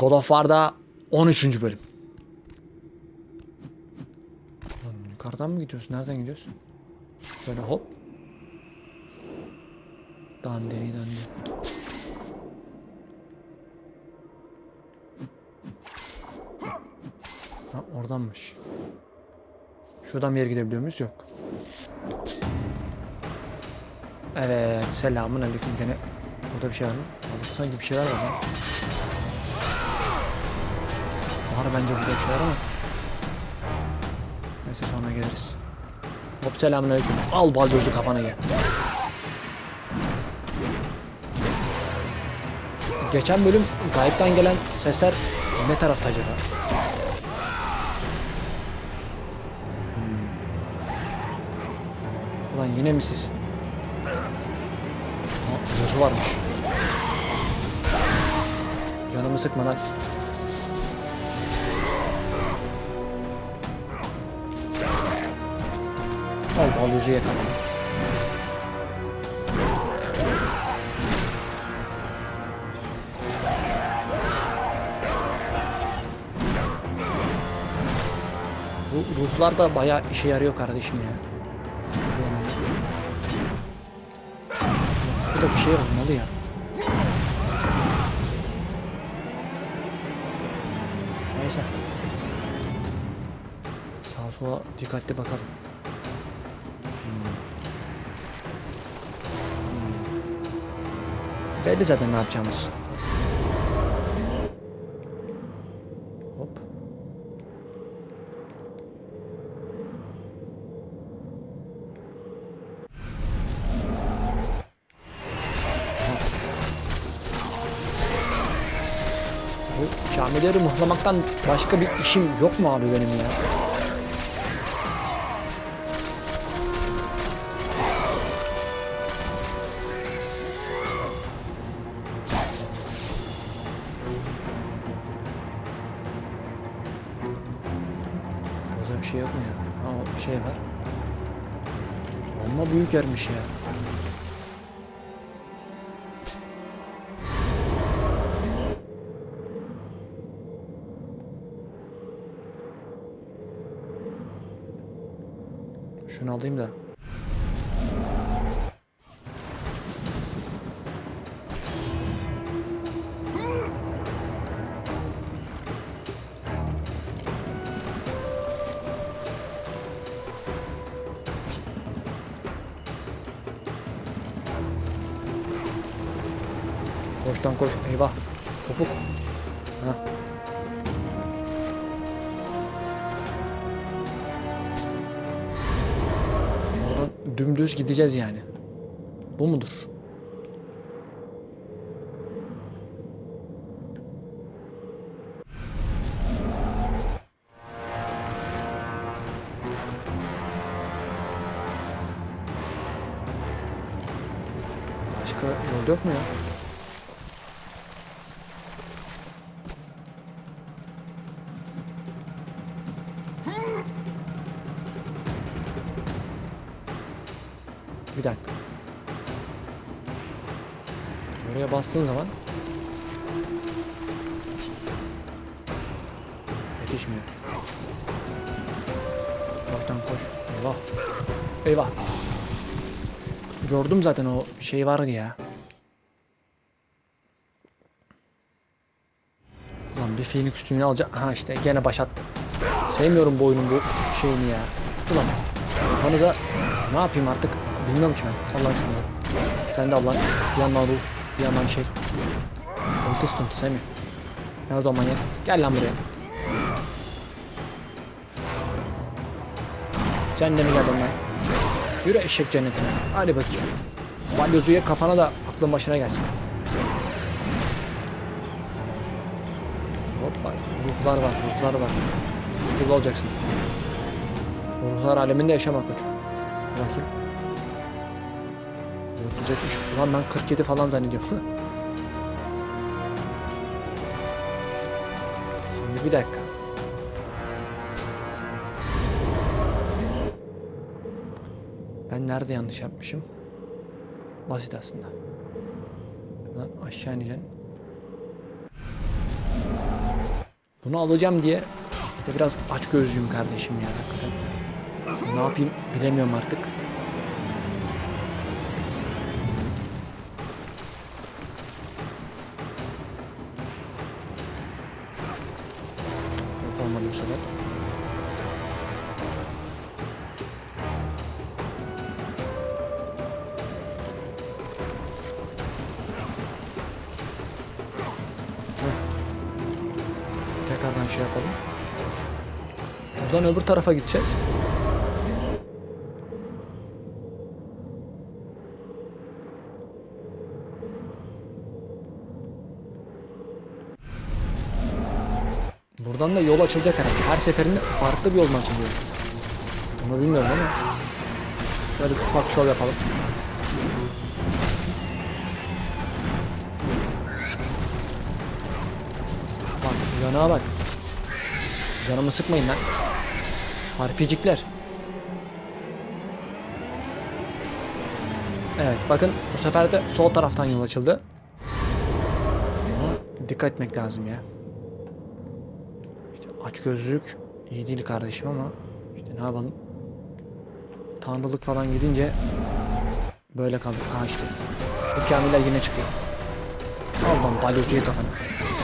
God of War'da 13. bölüm. Lan yukarıdan mı gidiyorsun? Nereden gidiyorsun? Böyle hop. Dandini dandi. Ha oradanmış. Şuradan bir yere gidebiliyor muyuz? Yok. Evet. Selamun aleyküm. Gene burada bir şey var mı? Orada sanki bir şeyler var lan. Var bence burada bir ama. Neyse sonra geliriz. Hop selamun aleyküm. Al balyozu kafana gel. Geçen bölüm gayipten gelen sesler ne tarafta acaba? Hmm. Ulan yine mi siz? Zırhı varmış. Canımı sıkmadan. Al balyozu yakalım. Bu ruhlar da bayağı işe yarıyor kardeşim ya. Burada bir şey olmalı ya. Neyse. Sağa sola dikkatli bakalım. Belli zaten ne yapacağımız. Hop. Bu camileri muhlamaktan başka bir işim yok mu abi benim ya? Yermiş ya. Şunu alayım da. Dümdüz gideceğiz yani. Bu mudur? Başka yol yok mu ya? Oraya bastığın zaman yetişmiyor. Koştan koş. Eyvah. Eyvah. Gördüm zaten o şey vardı ya. Ulan bir Phoenix üstünü alacak. Ha işte gene başlattı. Sevmiyorum bu oyunun bu şeyini ya. Ulan kafanıza ne yapayım artık bilmiyorum ki ben. Allah aşkına. Sen de Allah. Bir yandan yandan şey. Sıkıntı sıkıntı Semih. Nerede o manyak? Gel lan buraya. Sen de mi geldin lan? Yürü eşek cennetine. Hadi bakayım. Balyozuya kafana da aklın başına gelsin. Hoppa. Ruhlar var, ruhlar var. Ruhlu olacaksın. Ruhlar aleminde yaşamak koçum. Bakayım. 470. Ulan ben 47 falan zannediyorum. Şimdi bir dakika. Ben nerede yanlış yapmışım? Basit aslında. Buradan aşağı ineceksin. Bunu alacağım diye işte biraz aç gözlüyüm kardeşim ya. Ne yapayım bilemiyorum artık. Buradan öbür tarafa gideceğiz. Buradan da yol açılacak herhalde. Her seferinde farklı bir yol mu açılıyor? Bunu bilmiyorum ama. Şöyle bir ufak şov yapalım. Bak yanağa bak. Canımı sıkmayın lan. Harpicikler. Evet bakın bu sefer de sol taraftan yol açıldı. Ama dikkat etmek lazım ya. İşte aç gözlülük iyi değil kardeşim ama işte ne yapalım. Tanrılık falan gidince böyle kaldık. Ha işte. Bu kamiller yine çıkıyor. Al lan balyozcuyu kafana.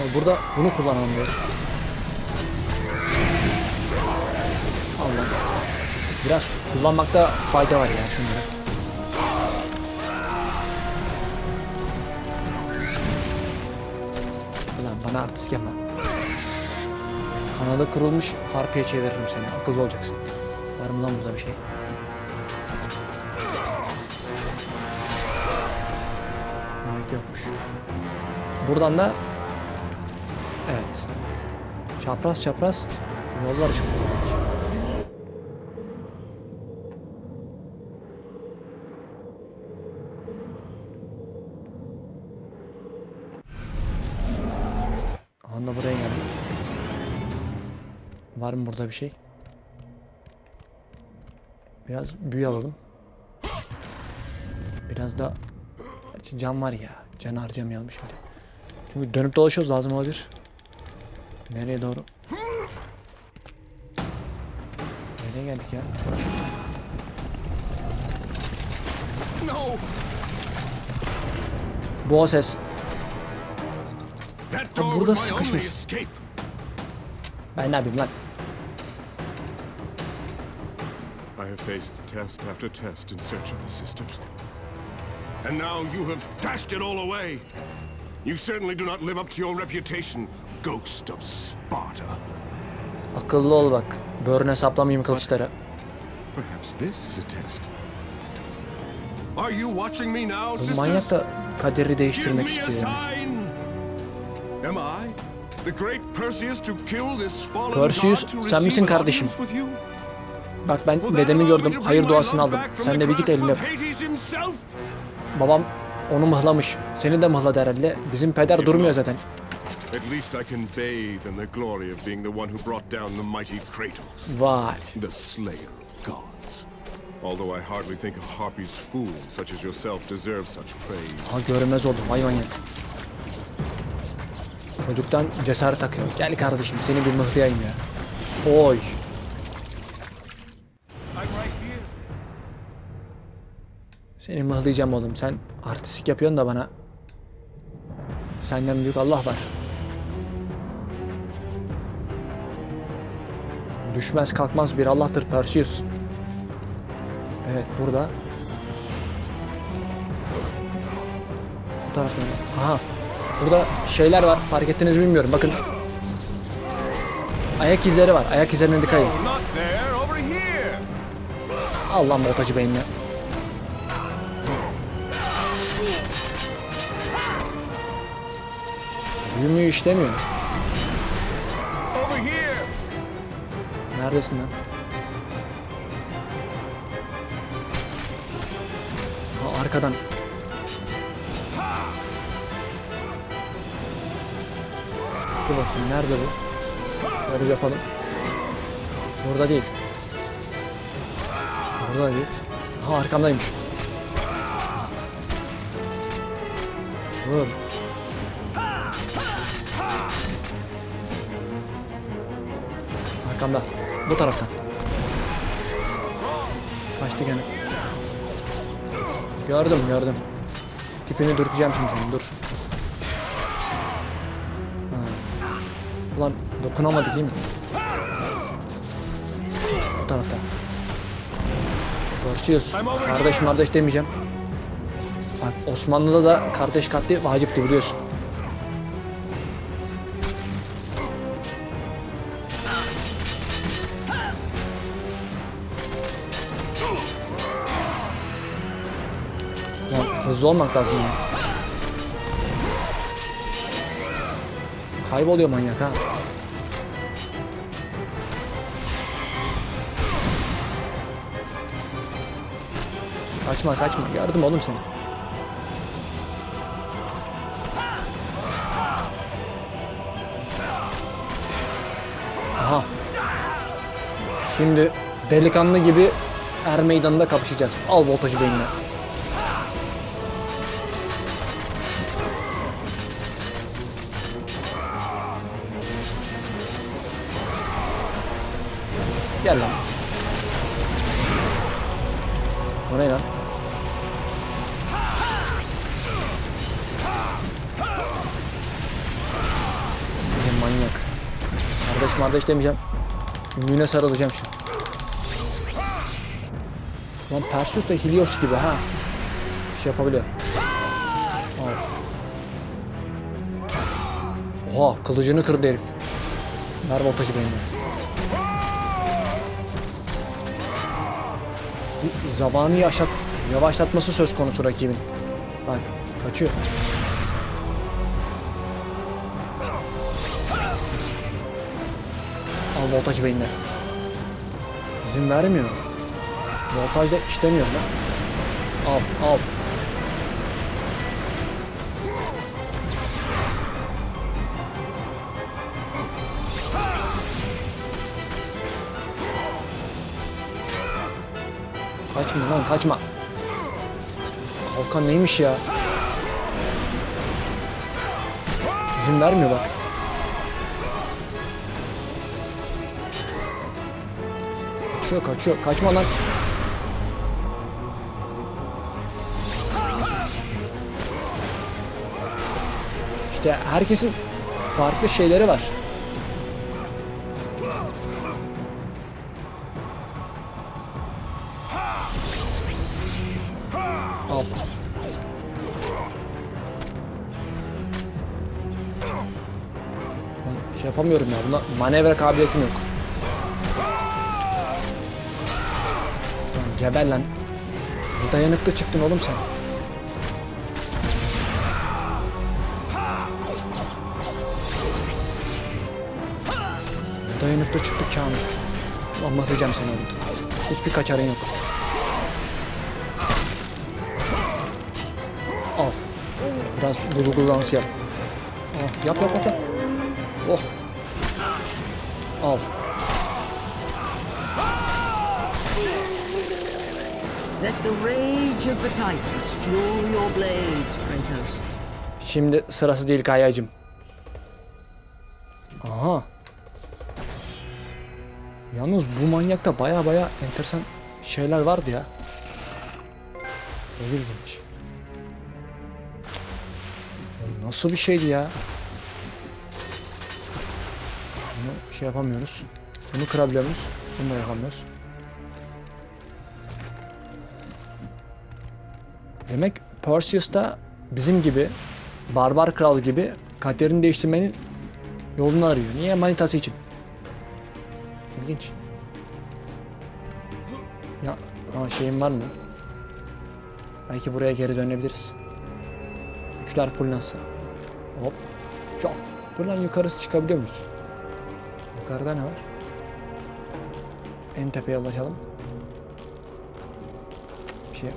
Yani burada bunu kullanalım diyor. Biraz kullanmakta fayda var ya şunları. Ulan bana artist yapma. Kanalı kırılmış harpiye çeviririm seni. Akıllı olacaksın. Var mı lan burada bir şey? Demek yokmuş. Buradan da Evet. Çapraz çapraz yollar çıkıyor. Anda buraya geldik. Var mı burada bir şey? Biraz büyü alalım. Biraz da Gerçi can var ya. Can harcamayalım şimdi. Çünkü dönüp dolaşıyoruz lazım olabilir. Nereye doğru? Nereye geldik ya? No! Bu o ses. Door burada sıkışmış. Ben ne yapayım lan? Faced test after test in search of the sisters. And now you have dashed it all away. You certainly do not live up to your reputation, ghost of Sparta. Akıllı ol bak. Böğrüne saplamayayım kılıçları. Perhaps this is a test. Are you watching me now, sisters? manyak da kaderi değiştirmek istiyor. Am I the great Perseus to kill this fallen Perseus, god to sen misin kardeşim? Bak ben dedemi gördüm. Hayır duasını aldım. Sen de bir git elini öp. Babam onu mıhlamış. Seni de mıhladı herhalde. Bizim peder durmuyor zaten. At least I can bathe in the glory of being the one who brought down the mighty Kratos, Vay. the slayer of gods. Although I hardly think a Harpy's fool such as yourself deserves such praise. Ha görünmez oldum. Vay manyak. Çocuktan cesaret akıyor. Gel kardeşim seni bir mıhlayayım ya. Oy. Seni mıhlayacağım oğlum. Sen artistik yapıyorsun da bana. Senden büyük Allah var. Düşmez kalkmaz bir Allah'tır Perseus. Evet burada. Bu tarafta. Aha. Burada şeyler var. Fark ettiniz mi bilmiyorum. Bakın. Ayak izleri var. Ayak izlerine dikkat edin. Oh, not there, Büyümüyor işlemiyor. Neredesin lan? Ha, arkadan. Dur bakayım nerede bu? Şöyle yapalım. Burada değil. Burada değil. Ha arkamdaymış. Dur. Arkamda. Bu taraftan. Kaçtı gene. Gördüm gördüm. Tipini dürteceğim şimdi senin dur. Ha. Ulan dokunamadı değil mi? Bu tarafta. Görüşüyoruz. Kardeş kardeş demeyeceğim. Bak Osmanlı'da da kardeş katli vacipti biliyorsun. Hızlı olmak lazım. Kayboluyor manyak ha. Kaçma kaçma. Gördüm oğlum seni. Aha. Şimdi delikanlı gibi er meydanında kapışacağız. Al voltajı beynine. Gel lan. O ne lan? Bizim manyak. Kardeş kardeş demeyeceğim. Ümüğüne sarılacağım şimdi. Lan Perseus da Helios gibi ha. Şey yapabiliyor. Oha kılıcını kırdı herif. Ver voltajı benimle. Zamanı yaşat, yavaşlatması söz konusu rakibin. Bak kaçıyor. Al voltajı beynine. İzin vermiyor. Voltaj da işlemiyor lan. Al al. Kaçma lan kaçma. Kalkan neymiş ya? İzin vermiyor bak. Kaçıyor kaçıyor. Kaçma lan. İşte herkesin farklı şeyleri var. Şey yapamıyorum ya. Bunda manevra kabiliyetim yok. Lan geber lan. Bir dayanıklı çıktın oğlum sen. Dayanıklı çıktı Kamil. Mahvedeceğim seni oğlum. Hiçbir kaçarın yok. Al. Biraz Google dans yap. Al, yap yap yap. yap. Oh. Al. Let the rage of the Titans fuel your blades, Kratos. Şimdi sırası değil Kayacım. Aha. Yalnız bu manyakta baya baya enteresan şeyler vardı ya. Ne ilginç. Nasıl bir şeydi ya? Bunu şey yapamıyoruz. Bunu kırabiliyor muyuz? Bunu da yapamıyoruz. Demek Perseus da bizim gibi barbar kral gibi kaderini değiştirmenin yolunu arıyor. Niye? Manitası için. İlginç. Ya ama şeyim var mı? Belki buraya geri dönebiliriz. Güçler full nasıl? Hop. Çok. Dur lan yukarısı çıkabiliyor muyuz? Yukarıda ne var? En tepeye ulaşalım. Bir şey.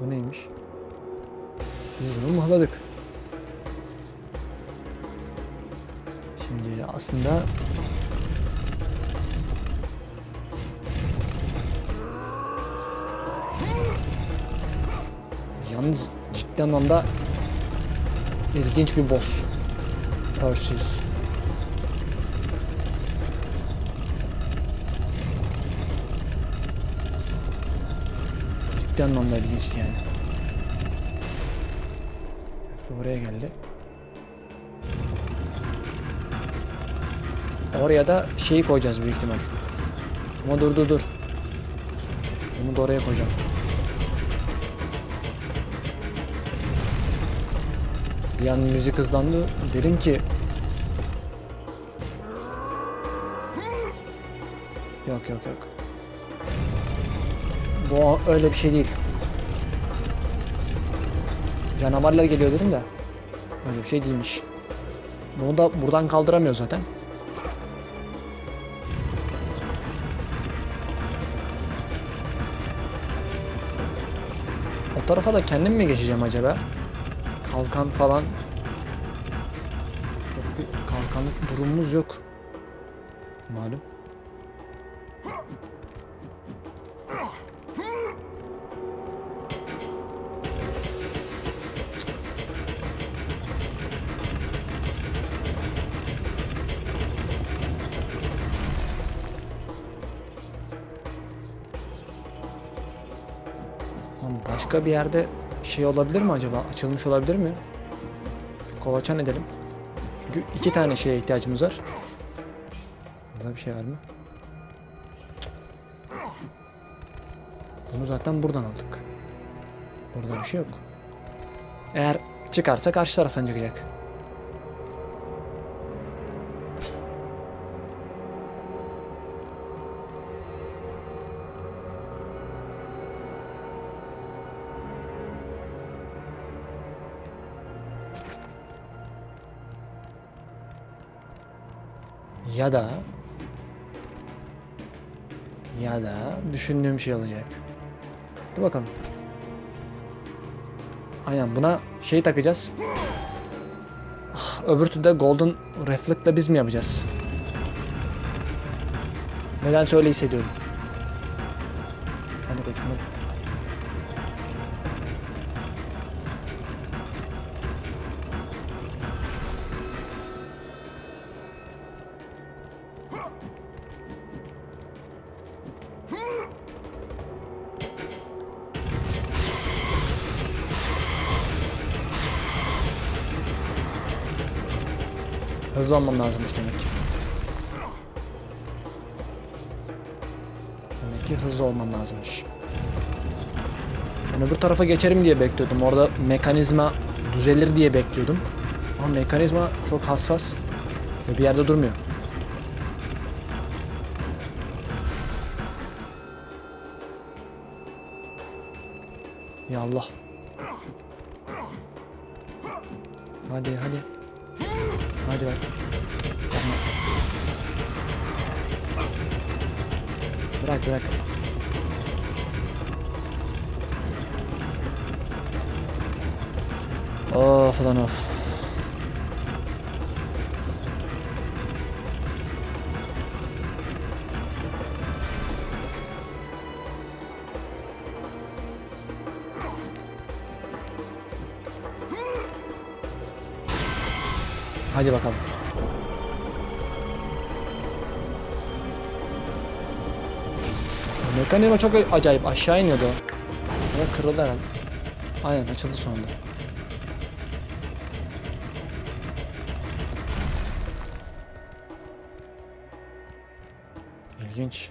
Bu neymiş? Biz bunu mıhladık. Şimdi aslında Yalnız ciddi anlamda ilginç bir boss. Perseus. Ciddi anlamda ilginçti yani. Oraya geldi. Oraya da şeyi koyacağız büyük ihtimal. Ama dur dur dur. Bunu da oraya koyacağım. Bir an müzik hızlandı. Dedim ki Yok yok yok. Bu öyle bir şey değil. Canavarlar geliyor dedim de. Öyle bir şey değilmiş. Bunu da buradan kaldıramıyor zaten. O tarafa da kendim mi geçeceğim acaba? Kalkan falan. Çok bir kalkanlık durumumuz yok. Malum. Başka bir yerde şey olabilir mi acaba? Açılmış olabilir mi? Kolaçan edelim. Çünkü iki tane şeye ihtiyacımız var. Burada bir şey var mı? Bunu zaten buradan aldık. Burada bir şey yok. Eğer çıkarsa karşı taraftan çıkacak. Ya da ya da düşündüğüm şey olacak. Dur bakalım. Aynen buna şey takacağız. Ah, öbür türlü de Golden Reflect'la biz mi yapacağız? Nedense öyle hissediyorum. Hadi koçum hadi. Hızlı olmam lazımmış demek ki. Demek ki hızlı olmam lazımmış. Ben öbür tarafa geçerim diye bekliyordum. Orada mekanizma düzelir diye bekliyordum. Ama mekanizma çok hassas ve bir yerde durmuyor. Ya Allah. Hadi hadi. Hadi bak. Yapma. Bırak bırak. Of lan of. Hadi bakalım. Mekanizma çok acayip aşağı iniyordu. Ya kırıldı herhalde. Aynen açıldı sonunda. İlginç.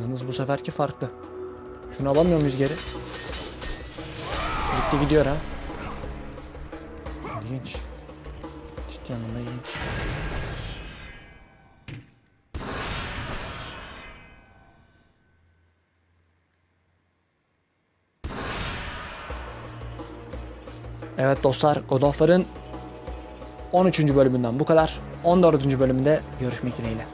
Yalnız bu seferki farklı. Şunu alamıyor muyuz geri? Gitti gidiyor ha. İlginç. İlginç. Evet dostlar God of War'ın 13. bölümünden bu kadar. 14. bölümde görüşmek dileğiyle.